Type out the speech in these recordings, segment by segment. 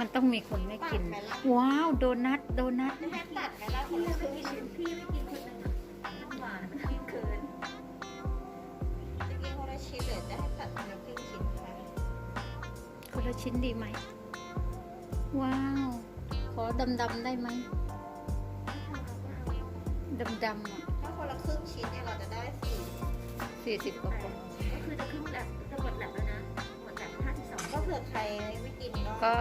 มันต้องมีคนไม่กินตัดไหมล่ะว้าว โดนัท โดนัทจะให้ตัดไหมล่ะคนละครึ่งชิ้นพี่ไม่กินคนหนึ่งอะน้ำหวานมันกินเกินจะกินคนละชิ้นหรือจะให้ตัดคนละครึ่งชิ้นคะคนละชิ้นดีไหม ว้าว ขอดำๆได้ไหมดำๆอะถ้าคนละครึ่งชิ้นเนี่ยเราจะได้สี่สี่สิบกว่าคนก็คือจะครึ่งแลบจะหมดแลบแล้วนะหมดแลบห้าสิบสองก็เผื่อใครไม่กินก็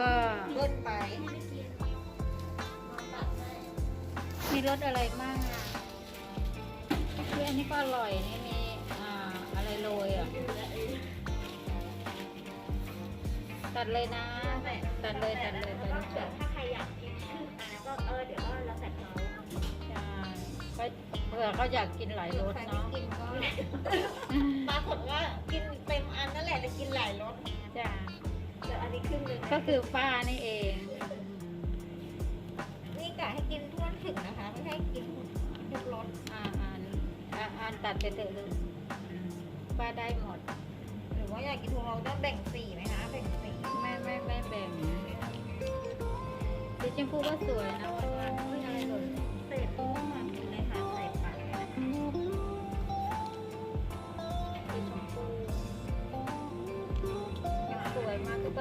ก็ก็เลื่อนไปพี่ไม่กินตัดให้มีรสอะไรบ้างอะคืออันนี้ก็อร่อยนี่มีอ่าอะไรโรยอะ ตัดเลยนะ ตัดเลยตัดเลยตัดเลยถ้าใครอยากกินครึ่งอันนั้นก็เออเดี๋ยวก็แล้วแต่เขาใช่ก็เผื่อเขาอยากกินหลายรสใครไม่เนาะ ก็คือป้านี่เอง นี่กะให้กินทั่วถึงนะคะ ไม่ให้กินทุกรสอ่าอ่านอ่าอ่านตัดไปเถอะลูกป้าได้หมด หรือว่าอยากกินทุกรสต้องแบ่งสีไหมคะแบ่งสีไม่ไม่ไม่แบ่งสีชมพูก็สวยนะ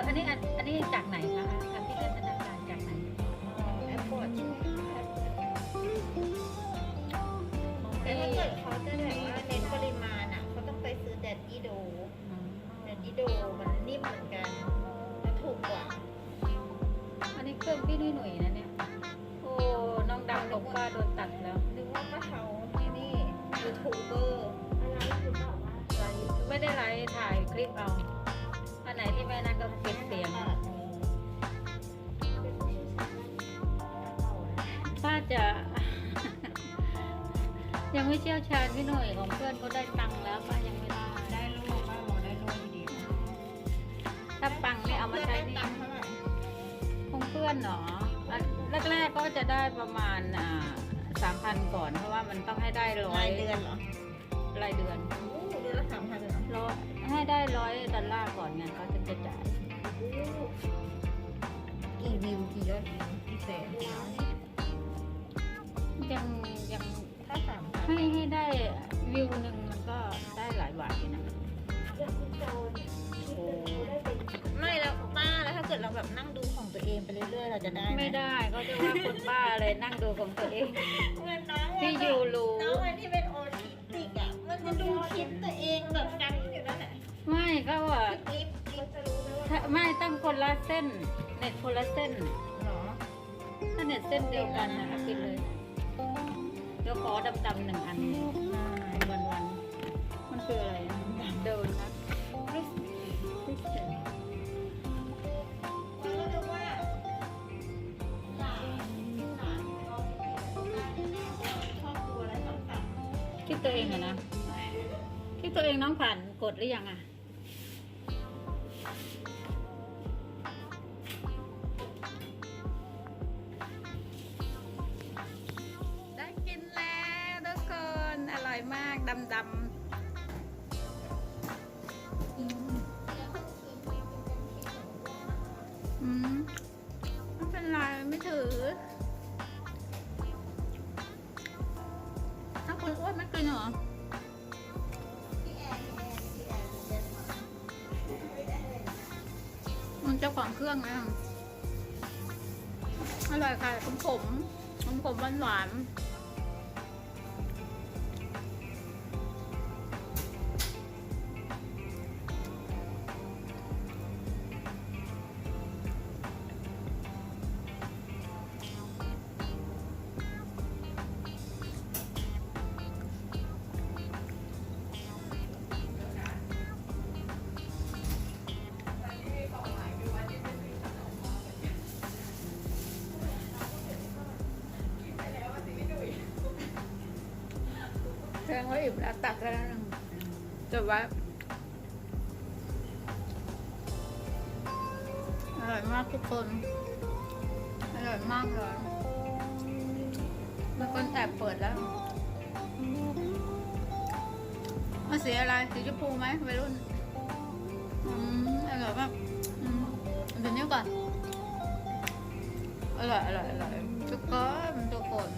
อันนี้อันอันนี้จากไหนคะอภิรัตนาการจากไหนแอปเปิลใช่ไหมคะของแต่พี่ถ้าเกิดเขาจะแบบว่าเน้นปริมาณอะเขาต้องไปซื้อแดดดี้โดอืมแดดดี้โดมันนิ่มเหมือนกันและถูกกว่า อันนี้เครื่องพี่นุ่ยหนุ่ยๆนะเนี่ย โอ้น้องดำของป้าโดนตัดแล้วนึกว่าป้าเทาที่นี่ยูทูบเบอร์อะไรคือบอกว่าไลฟ์ไม่ได้ไลฟ์ถ่ายคลิปเอาอัน ไหนที่ไม่นั่นก็ปิดเสียงอะเป็นผู้เชี่ยวชาญด้านต่อนะป้าจะ ยังไม่เชี่ยวชาญพี่หน่อยของเพื่อนก็ได้ตังค์แล้วป้ายังไม่ได้ได้ลูกป้าบอกได้ลูกดีถ้าปังไม่เอามาใช้นี่ตังค์เท่าไหร่ของเพื่อนเหรออันแรกๆก็จะได้ประมาณอ่าสามพันก่อนเพราะว่ามันต้องให้ได้ร้อรายยเดือนเหรอรายเดือน โอ้เดือนละสามพันเลยเหรอร้อยให้ได้ร้อยดอลลาร์ก่อนไงเขาถึงจะจ่ายกี่วิวกี่ยอดวิวกี่แสนยังยังถ้าสามพันให้ให้ได้วิวหนึ่งมันก็ได้หลายบาทอยู่นะโอได้ไม่แล้วป้าแล้วถ้าเกิดเราแบบนั่งดูของตัวเองไปเรื่อยๆเราจะได้หไม่ได้เขาจะว่าคนบ้าเลยนั่งดูของตัวเอง ละเส้น เน็ตคนละเส้นเหรอถ้าเน็ตเส้นเดียวกันนะกินเลยเดี๋ยวขอดำๆหนึ่งอันวันวันๆมันคืออะไรเดินนะคริสคริสเตนว่าก็นึกว่าหลานหลานน้องชอบดูอะไรต่างคิดตัวเองอะนะคิดตัวเองน้องผ่านกดหรือยังอะ มากดำดำอืมไม่เป็นไรไม่ถือ ถ้าคนอ้วนไม่กินเหรอเดินมามันเจ้าของเครื่องนะอร่อยค่ะขมขมขมขมหวานหวาน ๆแพงไว้อิ่มแล้วตักแล้วนะจบไว้อร่อยมากทุกคน อร่อยมากเลยมีคนแอบเปิดแล้วมาสีอะไรสีชมพูไหมวัยรุ่นอืมอร่อยมากอืมเดี๋ยวนี้ก่อนอร่อยอร่อยอร่อยทุกคนทุกคน